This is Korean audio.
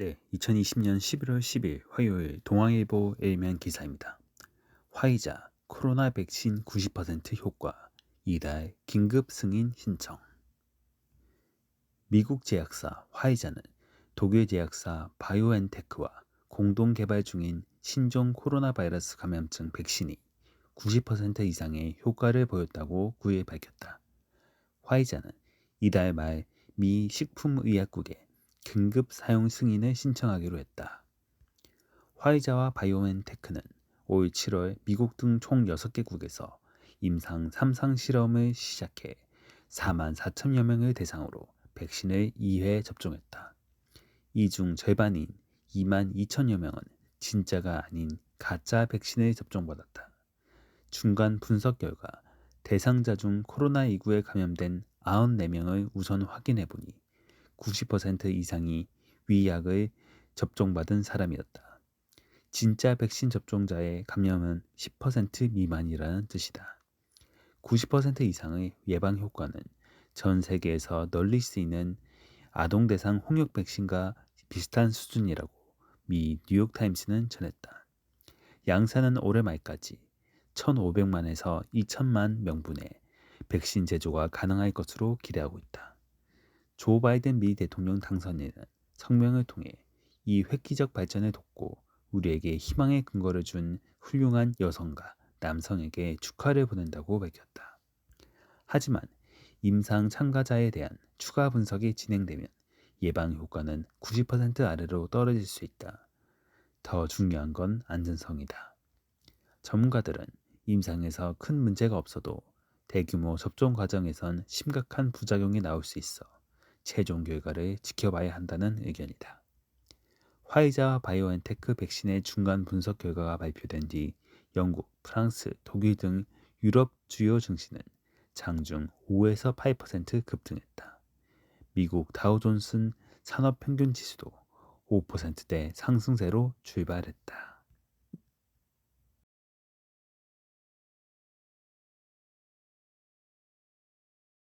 네, 2020년 11월 10일 화요일 동아일보 A면 기사입니다. 화이자 코로나 백신 90% 효과 이달 긴급 승인 신청. 미국 제약사 화이자는 독일 제약사 바이오엔테크와 공동 개발 중인 신종 코로나 바이러스 감염증 백신이 90% 이상의 효과를 보였다고 9일 밝혔다. 화이자는 이달 말 미 식품의약국에 긴급 사용 승인을 신청하기로 했다. 화이자와 바이오엔테크는 올 7월 미국 등 총 6개국에서 임상 3상 실험을 시작해 4만 4천여 명을 대상으로 백신을 2회 접종했다. 이 중 절반인 2만 2천여 명은 진짜가 아닌 가짜 백신을 접종받았다. 중간 분석 결과 대상자 중 코로나19에 감염된 94명을 우선 확인해 보니 90% 이상이 위약을 접종받은 사람이었다. 진짜 백신 접종자의 감염은 10% 미만이라는 뜻이다. 90% 이상의 예방 효과는 전 세계에서 널리 쓰이는 아동 대상 홍역 백신과 비슷한 수준이라고 미 뉴욕타임스는 전했다. 양사는 올해 말까지 1,500만에서 2천만 명분의 백신 제조가 가능할 것으로 기대하고 있다. 조 바이든 미 대통령 당선인은 성명을 통해 이 획기적 발전을 돕고 우리에게 희망의 근거를 준 훌륭한 여성과 남성에게 축하를 보낸다고 밝혔다. 하지만 임상 참가자에 대한 추가 분석이 진행되면 예방 효과는 90% 아래로 떨어질 수 있다. 더 중요한 건 안전성이다. 전문가들은 임상에서 큰 문제가 없어도 대규모 접종 과정에선 심각한 부작용이 나올 수 있어 최종 결과를 지켜봐야 한다는 의견이다. 화이자와 바이오엔테크 백신의 중간 분석 결과가 발표된 뒤 영국, 프랑스, 독일 등 유럽 주요 증시는 장중 5에서 8% 급등했다. 미국 다우존슨 산업 평균 지수도 5%대 상승세로 출발했다.